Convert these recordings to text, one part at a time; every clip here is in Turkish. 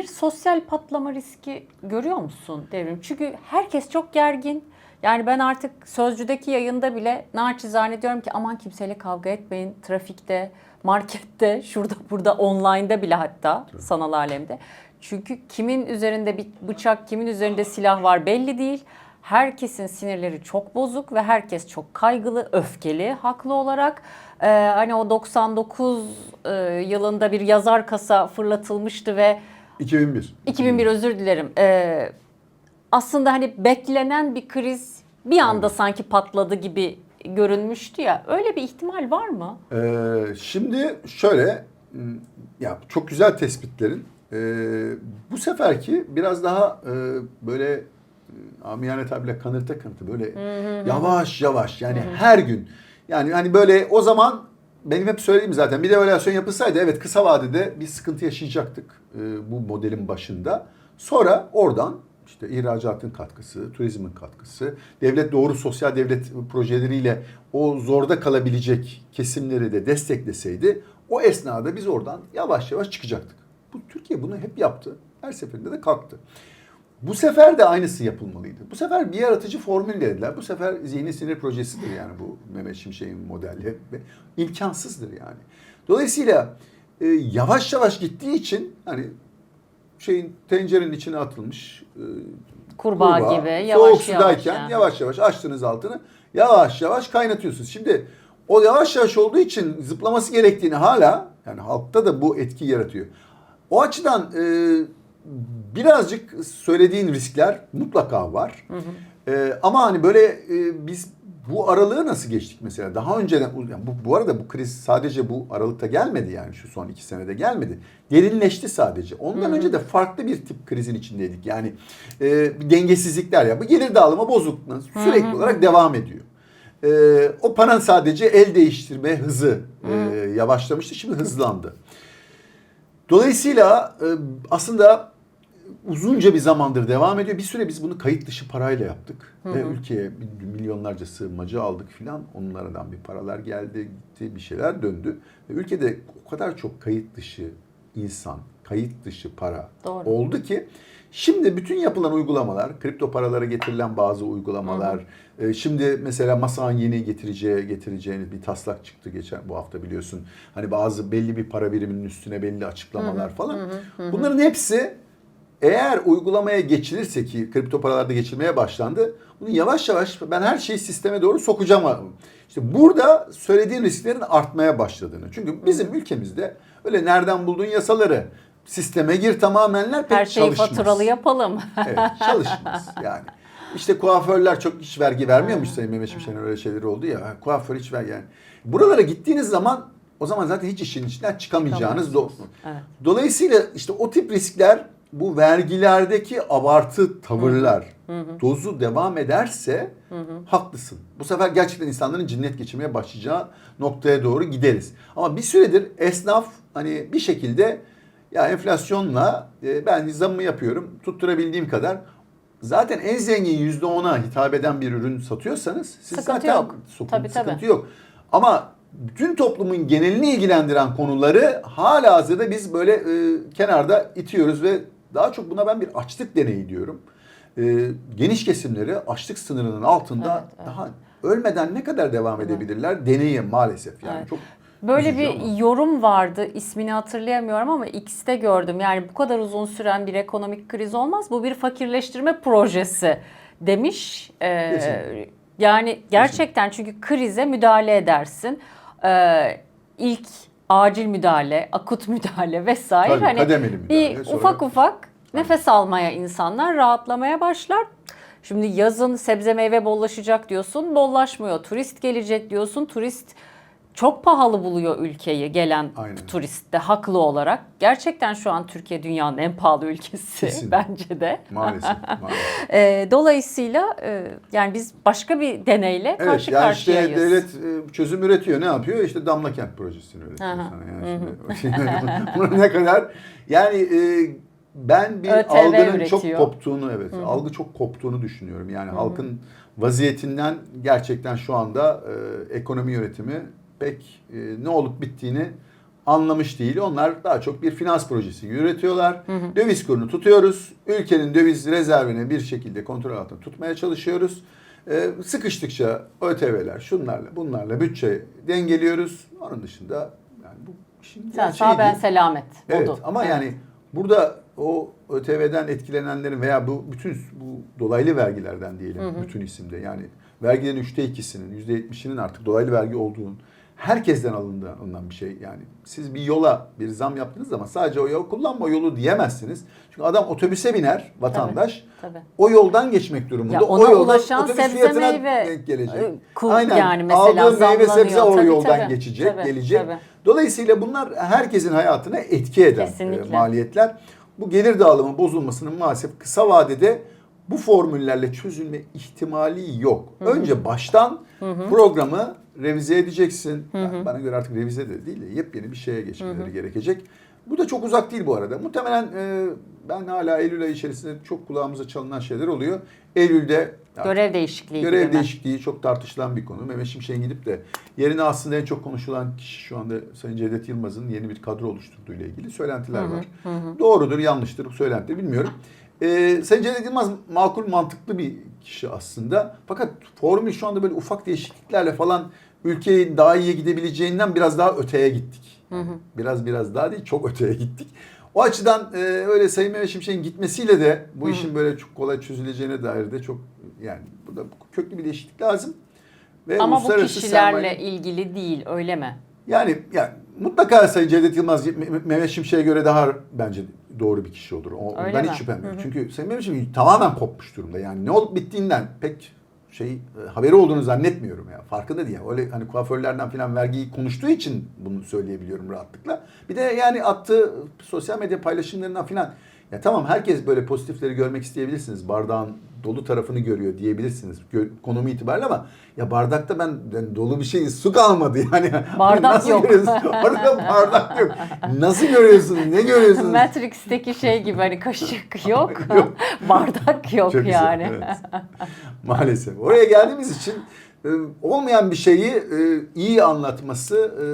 bir sosyal patlama riski görüyor musun Devrim? Çünkü herkes çok gergin. Yani ben artık Sözcü'deki yayında bile naçizane diyorum ki aman kimseyle kavga etmeyin. Trafikte, markette, şurada burada online'da bile hatta sanal alemde. Çünkü kimin üzerinde bir bıçak, kimin üzerinde silah var belli değil. Herkesin sinirleri çok bozuk ve herkes çok kaygılı, öfkeli haklı olarak. Ee, hani o 99 e, yılında bir yazar kasa fırlatılmıştı ve 2001. 2001 özür dilerim. Ee, aslında hani beklenen bir kriz bir anda sanki patladı gibi görünmüştü ya. Öyle bir ihtimal var mı? Ee, şimdi şöyle, ya çok güzel tespitlerin. Ee, bu seferki biraz daha e, böyle e, amiyane tabirle kanırta kanırta böyle yavaş yavaş yani her gün. Yani hani böyle o zaman benim hep söylediğim zaten bir devalüasyon yapılsaydı evet kısa vadede bir sıkıntı yaşayacaktık e, bu modelin başında. Sonra oradan işte ihracatın katkısı, turizmin katkısı, devlet doğru sosyal devlet projeleriyle o zorda kalabilecek kesimleri de destekleseydi o esnada biz oradan yavaş yavaş çıkacaktık. Bu Türkiye bunu hep yaptı. Her seferinde de kalktı. Bu sefer de aynısı yapılmalıydı. Bu sefer bir yaratıcı formül dediler. Bu sefer zihni sinir projesidir yani bu Mehmet Şimşek'in modeli. İmkansızdır yani. Dolayısıyla e, yavaş yavaş gittiği için hani şeyin tencerenin içine atılmış e, Kurbağa, gibi soğuk yavaş yavaş. sudayken yani. yavaş yavaş açtınız altını yavaş yavaş kaynatıyorsunuz. Şimdi o yavaş yavaş olduğu için zıplaması gerektiğini hala yani halkta da bu etki yaratıyor. O açıdan e, birazcık söylediğin riskler mutlaka var. E, ama hani böyle e, biz bu aralığı nasıl geçtik mesela? Daha önceden yani bu, bu arada bu kriz sadece bu aralıkta gelmedi yani şu son iki senede gelmedi. Derinleşti sadece. Ondan önce de farklı bir tip krizin içindeydik. Yani e, dengesizlikler ya. Bu gelir dağılımı bozukluğu sürekli olarak devam ediyor. E, o paranın sadece el değiştirme hızı e, yavaşlamıştı. Şimdi hızlandı. Dolayısıyla e, aslında uzunca bir zamandır devam ediyor. Bir süre biz bunu kayıt dışı parayla yaptık. Ve ülkeye milyonlarca sığınmacı aldık filan. Onlardan bir paralar geldi, gitti, bir şeyler döndü. Ve ülkede o kadar çok kayıt dışı insan, kayıt dışı para Doğru. oldu ki şimdi bütün yapılan uygulamalar, kripto paralara getirilen bazı uygulamalar, e, şimdi mesela Masa'nın yeni getireceği getireceğiniz bir taslak çıktı geçen bu hafta biliyorsun. Hani bazı belli bir para biriminin üstüne belli açıklamalar falan. Bunların hepsi eğer uygulamaya geçilirse ki kripto paralarda geçilmeye başlandı. Bunu yavaş yavaş ben her şeyi sisteme doğru sokacağım. İşte burada söylediğin risklerin artmaya başladığını. Çünkü bizim ülkemizde öyle nereden bulduğun yasaları sisteme gir tamamenler pek Her şeyi çalışmaz. faturalı yapalım. Evet, çalışmaz yani. İşte kuaförler çok hiç vergi vermiyormuş Sayın Mehmet Şimşek'in öyle şeyleri oldu ya. Kuaför hiç ver yani. Buralara gittiğiniz zaman o zaman zaten hiç işin içinden çıkamayacağınız. Do- Evet. Dolayısıyla işte o tip riskler bu vergilerdeki abartı tavırlar dozu devam ederse haklısın. Bu sefer gerçekten insanların cinnet geçirmeye başlayacağı noktaya doğru gideriz. Ama bir süredir esnaf hani bir şekilde ya enflasyonla e, ben zammı yapıyorum tutturabildiğim kadar zaten en zengin %10'a hitap eden bir ürün satıyorsanız siz Sıkıntı zaten yok. sokun- Tabii, tabii. sıkıntı yok. Ama bütün toplumun genelini ilgilendiren konuları hala hazırda biz böyle e, kenarda itiyoruz ve daha çok buna ben bir açlık deneyi diyorum. E, geniş kesimleri açlık sınırının altında Evet, evet. daha ölmeden ne kadar devam edebilirler deneyi maalesef yani Evet. çok Böyle bir ama. yorum vardı. ismini hatırlayamıyorum ama X'te gördüm. Yani bu kadar uzun süren bir ekonomik kriz olmaz. Bu bir fakirleştirme projesi demiş. Ee, yani gerçekten çünkü krize müdahale edersin. Ee, ilk acil müdahale, akut müdahale vesaire. Tabii, hani kademeli müdahale, bir sonra- ufak ufak nefes almaya insanlar rahatlamaya başlar. Şimdi yazın sebze meyve bollaşacak diyorsun, bollaşmıyor. Turist gelecek diyorsun, turist çok pahalı buluyor ülkeyi gelen Aynen. turist de haklı olarak. Gerçekten şu an Türkiye dünyanın en pahalı ülkesi Kesin. bence de. maalesef. maalesef. Dolayısıyla e, yani biz başka bir deneyle Evet karşı yani işte karşıyayız. devlet e, çözüm üretiyor. Ne yapıyor? İşte damla kent projesini üretiyor sana. Yani şimdi, bunu ne kadar yani e, ben bir ÖTV algının çok üretiyor. koptuğunu evet algı çok koptuğunu düşünüyorum. Yani halkın vaziyetinden gerçekten şu anda e, ekonomi yönetimi pek e, ne olup bittiğini anlamış değil. Onlar daha çok bir finans projesi üretiyorlar. Döviz kurunu tutuyoruz. Ülkenin döviz rezervini bir şekilde kontrol altında tutmaya çalışıyoruz. Ee, sıkıştıkça ÖTV'ler şunlarla bunlarla bütçe dengeliyoruz. Onun dışında yani bu işin Sen gerçeği sağ ben selamet. Evet Oldu. ama Evet. yani burada o ÖTV'den etkilenenlerin veya bu bütün bu dolaylı vergilerden diyelim bütün isimde yani vergilerin üçte ikisinin yüzde yetmişinin artık dolaylı vergi olduğunu herkesten alındığı alınan bir şey yani siz bir yola bir zam yaptığınız zaman sadece o yol kullanma yolu diyemezsiniz. Çünkü adam otobüse biner vatandaş Tabii. o yoldan geçmek durumunda. Ya o ona yoldan ulaşan otobüs sebze fiyatına meyve, denk gelecek. e, kul- yani mesela Aldığı meyve sebze o Tabii, yoldan tabii. geçecek, Tabii, gelecek. tabii. Dolayısıyla bunlar herkesin hayatına etki eden e, Kesinlikle. maliyetler. Bu gelir dağılımı bozulmasının maalesef kısa vadede bu formüllerle çözülme ihtimali yok. Önce baştan programı revize edeceksin. Ben- Bana göre artık revize de değil de yepyeni bir şeye geçmeleri gerekecek. Bu da çok uzak değil bu arada. Muhtemelen e, ben hala Eylül ayı içerisinde çok kulağımıza çalınan şeyler oluyor. Eylül'de Görev değişikliği Görev gibi değişikliği çok tartışılan bir konu. Mehmet Şimşek'in gidip de yerine aslında en çok konuşulan kişi şu anda Sayın Cevdet Yılmaz'ın yeni bir kadro oluşturduğu ile ilgili söylentiler var. Doğrudur, yanlıştır bu söylenti bilmiyorum. Ee, Sayın Cevdet Yılmaz makul, mantıklı bir kişi aslında. Fakat formül şu anda böyle ufak değişikliklerle falan ülkeyi daha iyi gidebileceğinden biraz daha öteye gittik. Biraz biraz daha değil, çok öteye gittik. O açıdan e, öyle Sayın Mehmet Şimşek'in gitmesiyle de bu işin böyle çok kolay çözüleceğine dair de çok yani burada köklü bir değişiklik lazım. Ve Ama bu kişilerle sermaye- ilgili değil öyle mi? yani, yani mutlaka Sayın Cevdet Yılmaz Me- Mehmet Şimşek'e göre daha bence doğru bir kişi olur. O, Öyle ondan mi? hiç şüphem yok. Çünkü Sayın Mehmet Şimşek tamamen kopmuş durumda. Yani ne olup bittiğinden pek şey e, haberi olduğunu zannetmiyorum ya. Farkında değil. Öyle hani kuaförlerden falan vergiyi konuştuğu için bunu söyleyebiliyorum rahatlıkla. Bir de yani attığı sosyal medya paylaşımlarından falan ya tamam herkes böyle pozitifleri görmek isteyebilirsiniz. Bardağın dolu tarafını görüyor diyebilirsiniz konumu itibariyle ama ya bardakta ben, ben dolu bir şey su kalmadı yani. Bardak Nasıl yok. Orada bardak yok. Nasıl görüyorsunuz? Ne görüyorsunuz? Matrix'teki şey gibi hani kaşık yok, Yok. bardak yok Çok güzel, yani. evet. Maalesef. Oraya geldiğimiz için e, olmayan bir şeyi e, iyi anlatması e,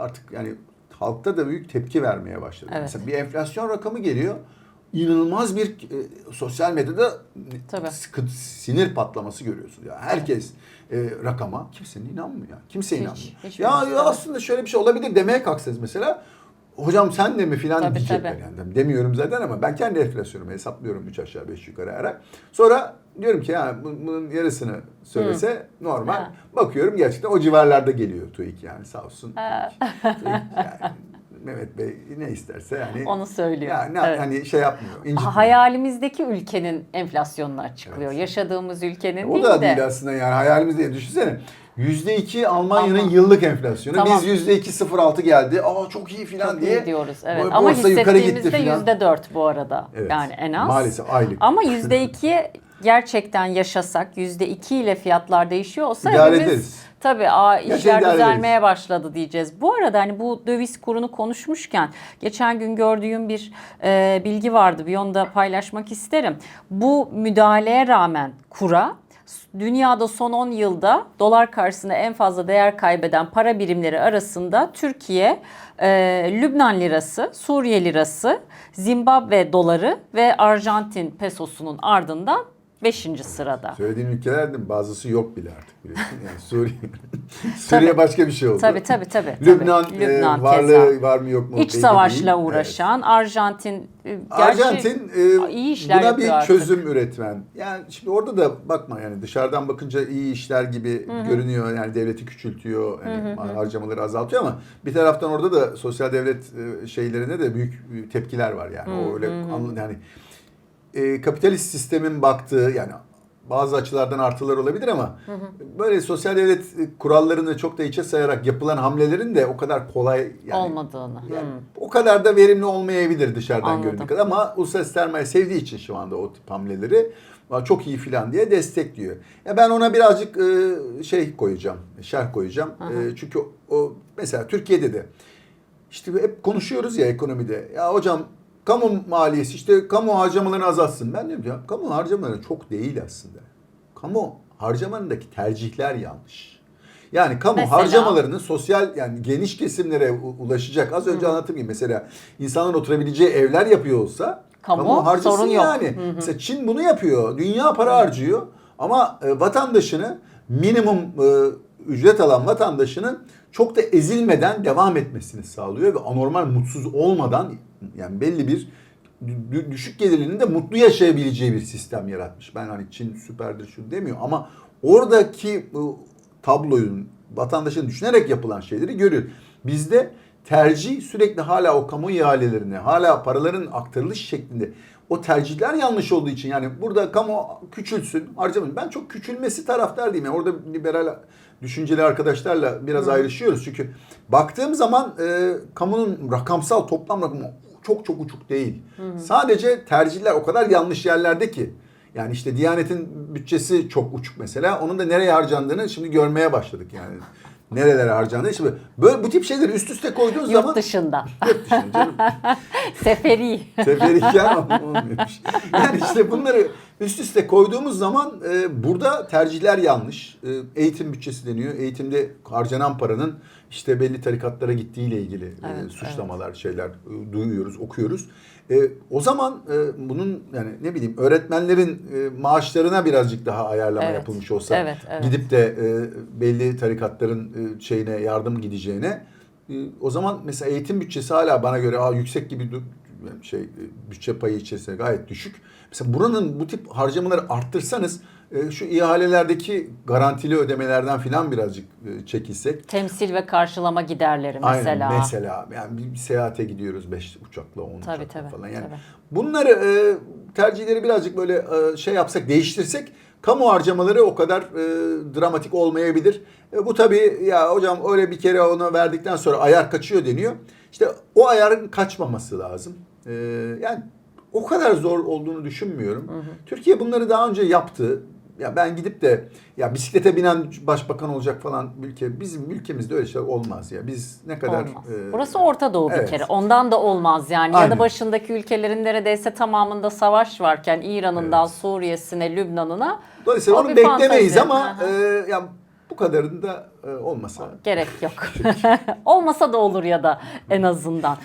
artık yani halkta da büyük tepki vermeye başladı. Evet. Mesela bir enflasyon rakamı geliyor. İnanılmaz bir e, sosyal medyada Tabii. sıkıntı, sinir patlaması görüyorsun. Ya herkes e, rakama kimsenin inanmıyor. Kimse Hiç, inanmıyor. hiç ya, kimse, ya aslında şöyle bir şey olabilir demeye kalksanız mesela hocam sen de mi filan Tabii, diyecekler tabii. yani. Demiyorum zaten ama ben kendi enflasyonumu hesaplıyorum 3 aşağı 5 yukarı ara. Sonra diyorum ki ya bu- bunun yarısını söylese normal. Ha. Bakıyorum gerçekten o civarlarda geliyor TÜİK yani sağ olsun. TÜİK yani Mehmet Bey ne isterse yani. Onu söylüyor. Yani Evet. hani şey yapmıyor. incitmiyor. Hayalimizdeki ülkenin enflasyonunu açıklıyor. Evet. Yaşadığımız ülkenin O değil da de. değil aslında yani hayalimiz değil. Düşünsene. Yüzde iki Almanya'nın Ama- yıllık enflasyonu. Tamam. Biz yüzde iki sıfır altı geldi. Aa çok iyi filan Çok diye. iyi diyoruz. Evet. Ama yukarı gitti hissettiğimizde filan. yüzde dört bu arada. Evet. Yani en az. Maalesef aylık. Ama yüzde iki gerçekten yaşasak, yüzde iki ile fiyatlar değişiyor olsa İdare hepimiz ederiz. tabii aa, Gerçekten işler idare düzelmeye başladı diyeceğiz. Bu arada hani bu döviz kurunu konuşmuşken geçen gün gördüğüm bir e, bilgi vardı. Bir onu da paylaşmak isterim. Bu müdahaleye rağmen kura Dünyada son 10 yılda dolar karşısında en fazla değer kaybeden para birimleri arasında Türkiye, e, Lübnan lirası, Suriye lirası, Zimbabwe doları ve Arjantin pesosunun ardından 5. sırada. Söylediğin ülkelerden bazısı yok bile artık biliyorsun. Yani Suriye, Suriye başka bir şey oldu. Tabii tabii tabii. Lübnan, tabii. e, Lübnan varlığı keza. var mı yok mu? İç savaşla değil. uğraşan Arjantin e, Evet. Arjantin e, iyi işler buna bir artık. çözüm üretmen. Yani şimdi orada da bakma yani dışarıdan bakınca iyi işler gibi görünüyor. Yani devleti küçültüyor, yani harcamaları azaltıyor ama bir taraftan orada da sosyal devlet e, şeylerine de büyük e, tepkiler var yani. O öyle yani e, kapitalist sistemin baktığı yani bazı açılardan artılar olabilir ama böyle sosyal devlet kurallarını çok da içe sayarak yapılan hamlelerin de o kadar kolay yani olmadığını. yani Hmm. o kadar da verimli olmayabilir dışarıdan Anladım. göründüğü kadar ama uluslararası sermaye sevdiği için şu anda o tip hamleleri "Aa, çok iyi filan diye destekliyor. Ya ben ona birazcık e, şey koyacağım, şerh koyacağım. E, çünkü o mesela Türkiye'de de işte hep konuşuyoruz ya ekonomide. Ya hocam kamu maliyesi işte kamu harcamalarını azaltsın. Ben diyorum ya kamu harcamaları çok değil aslında. Kamu harcamalarındaki tercihler yanlış. Yani kamu Mesela? harcamalarının sosyal yani geniş kesimlere ulaşacak. Az önce anlattığım gibi mesela insanların oturabileceği evler yapıyor olsa Kamu, harcasın sorun yok. yani. Mesela Çin bunu yapıyor. Dünya para harcıyor. Ama e, vatandaşını minimum e, ücret alan vatandaşının çok da ezilmeden devam etmesini sağlıyor ve anormal mutsuz olmadan yani belli bir dü- düşük gelirlinin de mutlu yaşayabileceği bir sistem yaratmış. Ben hani Çin süperdir şu demiyor ama oradaki tabloyun vatandaşın düşünerek yapılan şeyleri görüyor. Bizde tercih sürekli hala o kamu ihalelerine, hala paraların aktarılış şeklinde o tercihler yanlış olduğu için yani burada kamu küçülsün, harcamayın. Ben çok küçülmesi taraftar değilim. Yani orada liberal düşünceli arkadaşlarla biraz ayrışıyoruz. Çünkü baktığım zaman e, kamunun rakamsal toplam rakamı çok çok uçuk değil. Sadece tercihler o kadar yanlış yerlerde ki. Yani işte Diyanet'in bütçesi çok uçuk mesela. Onun da nereye harcandığını şimdi görmeye başladık yani. Nerelere harcandığını. Şimdi böyle bu tip şeyleri üst üste koyduğun zaman Yurt dışında. Yurt dışında canım. Seferi. Seferiken olmuyormuş. Yani işte bunları üst üste koyduğumuz zaman e, burada tercihler yanlış. E, eğitim bütçesi deniyor. Eğitimde harcanan paranın işte belli tarikatlara gittiğiyle ilgili e, Evet, suçlamalar, şeyler e, duyuyoruz, okuyoruz. E, o zaman e, bunun yani ne bileyim öğretmenlerin e, maaşlarına birazcık daha ayarlama Evet, yapılmış olsa evet, evet. gidip de e, belli tarikatların e, şeyine yardım gideceğine e, o zaman mesela eğitim bütçesi hala bana göre aa, yüksek gibi du- yani şey e, bütçe payı içerisinde gayet düşük. Mesela buranın bu tip harcamaları arttırsanız şu ihalelerdeki garantili ödemelerden filan birazcık e, çekilsek. Temsil ve karşılama giderleri mesela. Aynen mesela yani bir, bir seyahate gidiyoruz 5 uçakla 10 Tabii, uçakla tabii, falan. Yani tabii. bunları e, tercihleri birazcık böyle e, şey yapsak değiştirsek kamu harcamaları o kadar e, dramatik olmayabilir. E, bu tabii ya hocam öyle bir kere onu verdikten sonra ayar kaçıyor deniyor. İşte o ayarın kaçmaması lazım. E, yani o kadar zor olduğunu düşünmüyorum. Türkiye bunları daha önce yaptı. Ya ben gidip de ya bisiklete binen başbakan olacak falan ülke bizim ülkemizde öyle şeyler olmaz ya. Biz ne kadar Olmaz. e, Burası Orta Doğu bir evet. kere. Ondan da olmaz yani. Aynen. Yanı başındaki ülkelerin neredeyse tamamında savaş varken İran'ından Suriye'sine, Lübnan'ına Dolayısıyla onu bir beklemeyiz fantezi. ama e, ya bu kadarında e, olmasa. gerek yok. Olmasa da olur ya da en azından.